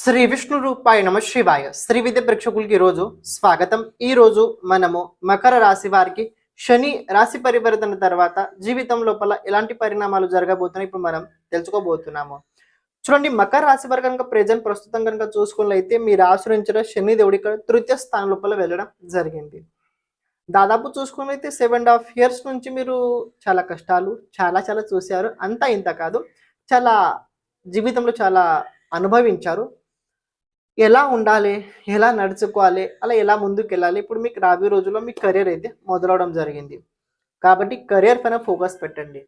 శ్రీ విష్ణు రూపాయ నమ శివాయ. శ్రీ విద్య ప్రేక్షకులకి ఈరోజు స్వాగతం. ఈ రోజు మనము మకర రాశి వారికి శని రాశి పరివర్తన తర్వాత జీవితం లోపల ఎలాంటి పరిణామాలు జరగబోతున్నాయి ఇప్పుడు మనం తెలుసుకోబోతున్నాము. చూడండి మకర రాశి వారు కనుక ప్రజెంట్ ప్రస్తుతం కనుక చూసుకున్నట్లయితే మీరు ఆశ్రయించిన శని దేవుడి ఇక్కడ తృతీయ స్థానం లోపల వెళ్ళడం జరిగింది. దాదాపు చూసుకున్నైతే సెవెన్ అండ్ హాఫ్ ఇయర్స్ నుంచి మీరు చాలా కష్టాలు చాలా చాలా చూశారు. అంతా ఇంత కాదు. చాలా జీవితంలో చాలా అనుభవించారు. ఎలా ఉండాలి? ఎలా నడుచుకోవాలి? అలా ఎలా ముందుకు వెళ్ళాలి ఇప్పుడు మీకు రాబోయే రోజుల్లో మీ కెరీర్ అయితే మొదలవడం జరిగింది. కాబట్టి కెరీర్ పైన ఫోకస్ పెట్టండి.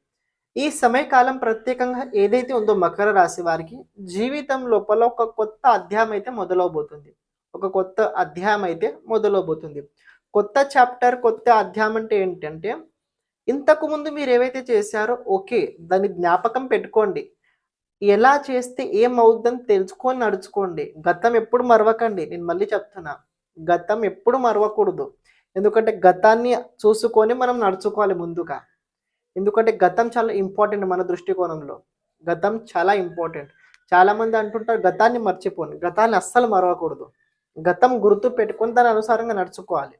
ఈ సమయకాలం ప్రత్యేకంగా ఏదైతే ఉందో మకర రాశి వారికి జీవితం లోపల ఒక కొత్త అధ్యాయం అయితే మొదలవబోతుంది. ఒక కొత్త అధ్యాయం అయితే మొదలవబోతుంది. కొత్త చాప్టర్ కొత్త అధ్యాయం అంటే ఏంటంటే ఇంతకు ముందు మీరు ఏవైతే చేశారో ఓకే దాన్ని జ్ఞాపకం పెట్టుకోండి. ఎలా చేస్తే ఏమవుద్దని తెలుసుకొని నడుచుకోండి. గతం ఎప్పుడు మరవకండి. నేను మళ్ళీ చెప్తున్నా. గతం ఎప్పుడు మరవకూడదు. ఎందుకంటే గతాన్ని చూసుకొని మనం నడుచుకోవాలి ముందుగా. ఎందుకంటే గతం చాలా ఇంపార్టెంట్ మన దృష్టికోణంలో. గతం చాలా ఇంపార్టెంట్. చాలామంది అంటుంటారు గతాన్ని మర్చిపోండి గతాన్ని అస్సలు మరవకూడదు. గతం గుర్తు పెట్టుకొని దాని అనుసారంగా నడుచుకోవాలి.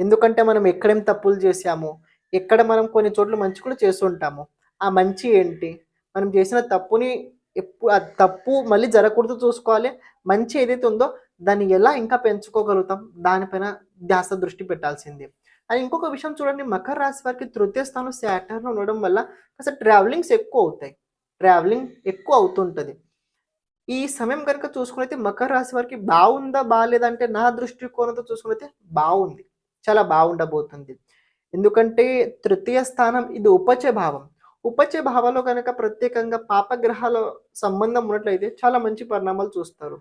ఎందుకంటే మనం ఎక్కడేం తప్పులు చేశాము ఎక్కడ మనం కొన్ని చోట్ల మంచి కూడా చేస్తుంటాము. ఆ మంచి ఏంటి? మనం చేసిన తప్పుని ఎప్పుడు ఆ తప్పు మళ్ళీ జరగకూడదు చూసుకోవాలి. మంచి ఏదైతే ఉందో దాన్ని ఎలా ఇంకా పెంచుకోగలుగుతాం? దానిపైన ధ్యాస దృష్టి పెట్టాల్సింది. అది ఇంకొక విషయం చూడండి. మకర రాశి వారికి తృతీయ స్థానం శాటర్న్ ఉండడం వల్ల అసలు ట్రావెలింగ్స్ ఎక్కువ అవుతాయి. ట్రావెలింగ్ ఎక్కువ అవుతుంటుంది. ఈ సమయం కనుక చూసుకునైతే మకర రాశి వారికి బాగుందా బాగాలేదంటే నా దృష్టికోణంతో చూసుకునైతే బాగుంది. చాలా బాగుండబోతుంది. ఎందుకంటే తృతీయ స్థానం ఇది ఉపచ భావం. ఉపచే భావాలో కనుక ప్రత్యేకంగా పాపగ్రహాల సంబంధం ఉన్నట్లయితే చాలా మంచి పరిణామాలు చూస్తారు.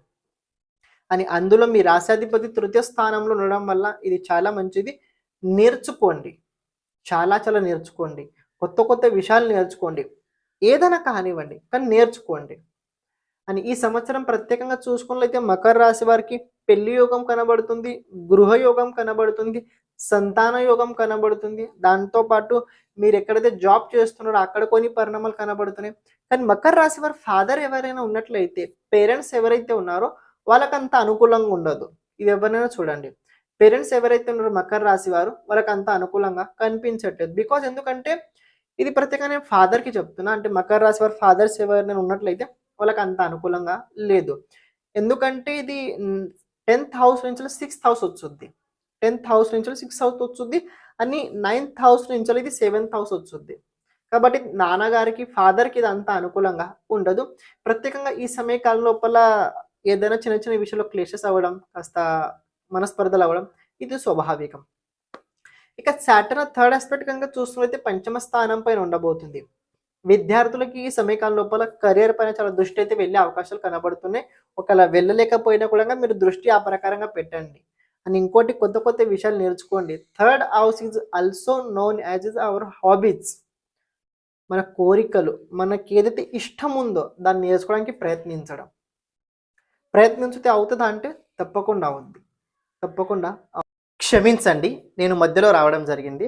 అని అందులో మీ రాశాధిపతి తృతీయ స్థానంలో ఉండడం వల్ల ఇది చాలా మంచిది. నేర్చుకోండి. చాలా చాలా నేర్చుకోండి. కొత్త కొత్త విషయాలు నేర్చుకోండి. ఏదైనా కానివ్వండి కానీ నేర్చుకోండి. అని ఈ సంవత్సరం ప్రత్యేకంగా చూసుకున్నట్లయితే మకర రాశి వారికి పెళ్ళి యోగం కనబడుతుంది గృహయోగం కనబడుతుంది సంతాన యోగం కనబడుతుంది. దాంతో పాటు మీరు ఎక్కడైతే జాబ్ చేస్తున్నారో అక్కడ కొన్ని పరిణామాలు కనబడుతున్నాయి. కానీ మకర రాశి వారి ఫాదర్ ఎవరైనా ఉన్నట్లయితే పేరెంట్స్ ఎవరైతే ఉన్నారో వాళ్ళకి అంత అనుకూలంగా ఉండదు. ఇది ఎవరైనా చూడండి. పేరెంట్స్ ఎవరైతే ఉన్నారో మకర రాశి వారు వాళ్ళకి అంత అనుకూలంగా కనిపించట్లేదు. బికాజ్ ఎందుకంటే ఇది ప్రత్యేకంగా నేను ఫాదర్కి చెప్తున్నా. అంటే మకర రాశి వారి ఫాదర్స్ ఎవరైనా ఉన్నట్లయితే వాళ్ళకి అంత అనుకూలంగా లేదు. ఎందుకంటే ఇది టెన్త్ హౌస్ నుంచి సిక్స్త్ హౌస్ వస్తుంది. టెన్త్ హౌస్ నుంచి సిక్స్ హౌస్ వచ్చుద్ది అని నైన్త్ హౌస్ నుంచి ఇది సెవెంత్ హౌస్ వచ్చుద్ది కాబట్టి నాన్నగారికి ఫాదర్కి ఇది అంత అనుకూలంగా ఉండదు. ప్రత్యేకంగా ఈ సమయకాలం లోపల ఏదైనా చిన్న చిన్న విషయంలో క్లేషెస్ అవ్వడం కాస్త మనస్పర్ధలు అవ్వడం ఇది స్వాభావికం. ఇక సాటర్న్ థర్డ్ ఆస్పెక్ట్ కనుక చూస్తున్నైతే పంచమ స్థానం పైన ఉండబోతుంది. విద్యార్థులకి ఈ సమయకాలం లోపల కెరియర్ పైన చాలా దృష్టి అయితే వెళ్ళే అవకాశాలు కనబడుతున్నాయి. ఒకవేళ వెళ్ళలేకపోయినా కూడా మీరు దృష్టి ఆ ప్రకారంగా పెట్టండి. అని ఇంకోటి కొత్త కొత్త విషయాలు నేర్చుకోండి. Third house is also known as is our hobbies. మన కోరికలు మనకి ఏదైతే ఇష్టం ఉందో దాన్ని నేర్చుకోవడానికి ప్రయత్నించడం. ప్రయత్నించితే అవుతుందా అంటే తప్పకుండా అవుద్ది తప్పకుండా క్షమించండి. నేను మధ్యలో రావడం జరిగింది.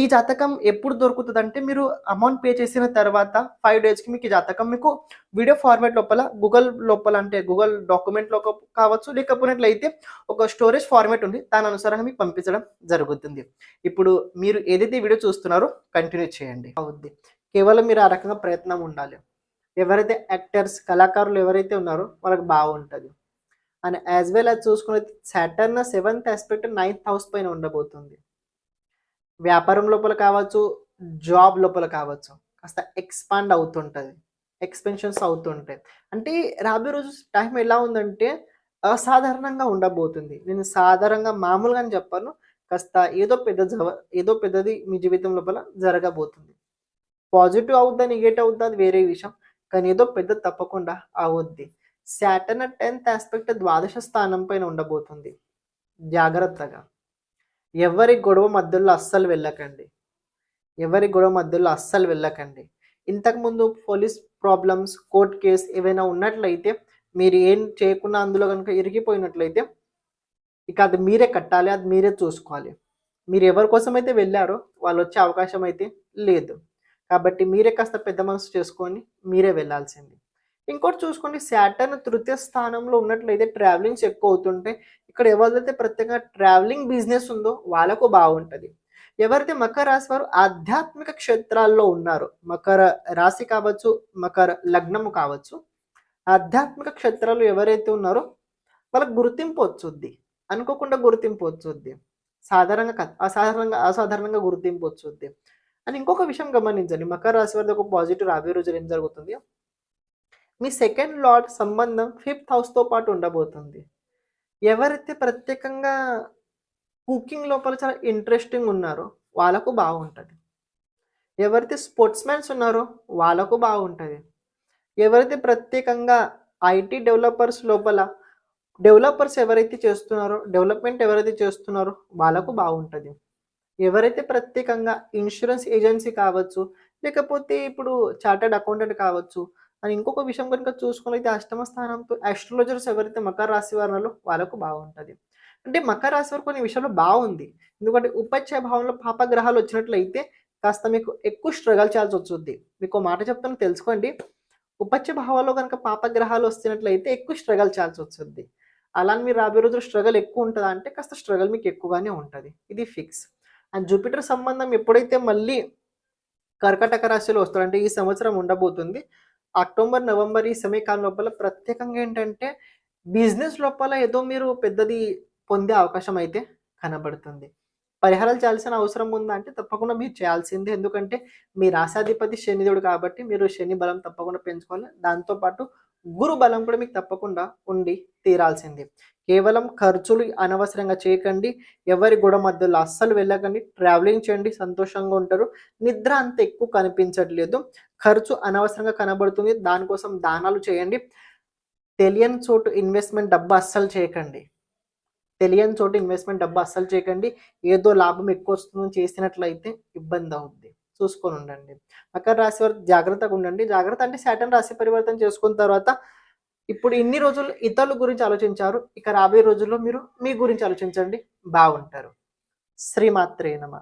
ఈ జాతకం ఎప్పుడు దొరుకుతుంది అంటే మీరు అమౌంట్ పే చేసిన తర్వాత ఫైవ్ డేస్కి మీకు ఈ జాతకం మీకు వీడియో ఫార్మాట్ లోపల గూగుల్ లోపల అంటే గూగుల్ డాక్యుమెంట్లో కావచ్చు లేకపోయినట్లయితే ఒక స్టోరేజ్ ఫార్మాట్ ఉంది. దాని అనుసారంగా మీకు పంపించడం జరుగుతుంది. ఇప్పుడు మీరు ఏదైతే వీడియో చూస్తున్నారో కంటిన్యూ చేయండి. అవుద్ది. కేవలం మీరు ఆ రకంగా ప్రయత్నం ఉండాలి. ఎవరైతే యాక్టర్స్ కళాకారులు ఎవరైతే ఉన్నారో వాళ్ళకి బాగుంటుంది. అండ్ యాజ్ వెల్ అది చూసుకునే Saturn seventh aspect ninth house పైన ఉండబోతుంది. వ్యాపారం లోపల కావచ్చు జాబ్ లోపల కావచ్చు కాస్త ఎక్స్పాండ్ అవుతుంటుంది ఎక్స్పెన్షన్స్ అవుతుంటాయి. అంటే రాబోయే రోజు టైం ఎలా ఉందంటే అసాధారణంగా ఉండబోతుంది. నేను సాధారణంగా మామూలుగా అని చెప్పాను కాస్త ఏదో పెద్ద జవ ఏదో పెద్దది మీ జీవితం లోపల జరగబోతుంది. పాజిటివ్ అవుద్దా నెగటివ్ అవుద్దా అది వేరే విషయం. కానీ ఏదో పెద్ద తప్పకుండా అవుద్ది. శాటర్న్ టెన్త్ ఆస్పెక్ట్ ద్వాదశ స్థానం పైన ఉండబోతుంది. జాగ్రత్తగా. ఎవరి గొడవ మధ్యలో అస్సలు వెళ్ళకండి. ఎవరి గొడవ మధ్యలో అస్సలు వెళ్ళకండి. ఇంతకుముందు పోలీస్ ప్రాబ్లమ్స్ కోర్ట్ కేస్ ఏవైనా ఉన్నట్లయితే మీరు ఏం చేయకుండా అందులో కనుక ఇరిగిపోయినట్లయితే ఇక అది మీరే కట్టాలి అది మీరే చూసుకోవాలి. మీరు ఎవరి కోసం అయితే వెళ్ళారో వాళ్ళు వచ్చే అవకాశం అయితే లేదు. కాబట్టి మీరే కాస్త పెద్ద మనసు చేసుకొని మీరే వెళ్ళాల్సింది. ఇంకోటి చూసుకోండి శాటర్న్ తృతీయ స్థానంలో ఉన్నట్లయితే ట్రావెలింగ్స్ ఎక్కువ అవుతుంటాయి ఇక్కడ ఎవరిదైతే ప్రత్యేకంగా ట్రావెలింగ్ బిజినెస్ ఉందో వాళ్ళకు బాగుంటుంది. ఎవరైతే మకర రాశి వారు ఆధ్యాత్మిక క్షేత్రాల్లో ఉన్నారో మకర రాశి కావచ్చు మకర లగ్నము కావచ్చు ఆధ్యాత్మిక క్షేత్రాలు ఎవరైతే ఉన్నారో వాళ్ళకి గుర్తింపు వచ్చుద్ది. అనుకోకుండా గుర్తింపు వచ్చుద్ది. సాధారణంగా అసాధారణంగా అసాధారణంగా గుర్తింపు వచ్చుద్ది. అని ఇంకొక విషయం గమనించండి మకర రాశి వారిది ఒక పాజిటివ్ రాబోయే రోజులు ఏం జరుగుతుంది? మీ సెకండ్ లార్డ్ సంబంధం ఫిఫ్త్ హౌస్తో పాటు ఉండబోతుంది. ఎవరైతే ప్రత్యేకంగా కుకింగ్ లోపల చాలా ఇంట్రెస్టింగ్ ఉన్నారో వాళ్ళకు బాగుంటుంది. ఎవరైతే స్పోర్ట్స్ మ్యాన్స్ ఉన్నారో వాళ్ళకు బాగుంటుంది. ఎవరైతే ప్రత్యేకంగా ఐటీ డెవలపర్స్ లోపల డెవలపర్స్ ఎవరైతే చేస్తున్నారో డెవలప్మెంట్ ఎవరైతే చేస్తున్నారో వాళ్ళకు బాగుంటుంది. ఎవరైతే ప్రత్యేకంగా ఇన్సూరెన్స్ ఏజెన్సీ కావచ్చు లేకపోతే ఇప్పుడు చార్టర్డ్ అకౌంటెంట్ కావచ్చు అని ఇంకొక విషయం కనుక చూసుకున్నైతే అష్టమ స్థానంతో ఆస్ట్రాలజర్స్ ఎవరైతే మకర రాశి వారిలో వాళ్ళకు బాగుంటుంది. అంటే మకర రాశి వారు కొన్ని విషయంలో బాగుంది. ఎందుకంటే ఉపచయ భావంలో పాపగ్రహాలు వచ్చినట్లయితే కాస్త మీకు ఎక్కువ స్ట్రగల్ చేయాల్సి వస్తుంది. మీకు మాట చెప్తాను తెలుసుకోండి. ఉపచయ భావాల్లో కనుక పాపగ్రహాలు వస్తున్నట్లయితే ఎక్కువ స్ట్రగల్ చేయాల్సి వస్తుంది. అలా అని మీరు రాబోయే రోజులు స్ట్రగల్ ఎక్కువ ఉంటుందా అంటే కాస్త స్ట్రగల్ మీకు ఎక్కువగానే ఉంటుంది. ఇది ఫిక్స్ అండ్ జూపిటర్ సంబంధం ఎప్పుడైతే మళ్ళీ కర్కటక రాశిలో వస్తాడంటే ఈ సంవత్సరం ఉండబోతుంది అక్టోబర్ నవంబర్ ఈ సమయకాలం లోపల ప్రత్యేకంగా ఏంటంటే బిజినెస్ లోపల ఏదో మీరు పెద్దది పొందే అవకాశం అయితే కనబడుతుంది. పరిహారాలు చేయాల్సిన అవసరం ఉందా అంటే తప్పకుండా మీరు చేయాల్సిందే. ఎందుకంటే మీ రాశాధిపతి శనిదేవుడు కాబట్టి మీరు శని బలం తప్పకుండా పెంచుకోవాలి. దాంతోపాటు గురు బలం కూడా మీకు తప్పకుండా ఉండి తీరాల్సిందే. కేవలం ఖర్చులు అనవసరంగా చేయకండి. ఎవరి కూడా మధ్యలో అస్సలు వెళ్ళకండి. ట్రావెలింగ్ చేయండి. సంతోషంగా ఉంటారు. నిద్ర అంత ఎక్కువ కనిపించట్లేదు. ఖర్చు అనవసరంగా కనబడుతుంది. దానికోసం దానాలు చేయండి. తెలియని చోటు ఇన్వెస్ట్మెంట్ డబ్బు అస్సలు చేయకండి. తెలియని చోటు ఇన్వెస్ట్మెంట్ డబ్బు అస్సలు చేయకండి. ఏదో లాభం ఎక్కువ వస్తుందని చేసినట్లయితే ఇబ్బంది అవుద్ది. చూసుకొని ఉండండి. మకర రాశి వారు జాగ్రత్తగా ఉండండి. జాగ్రత్త అంటే శాటన్ రాశి పరివర్తన చేసుకున్న తర్వాత ఇప్పుడు ఇన్ని రోజులు ఇతరుల గురించి ఆలోచించారు ఇక రాబోయే రోజుల్లో మీరు మీ గురించి ఆలోచించండి. బాగుంటారు. శ్రీమాత్రే నమ.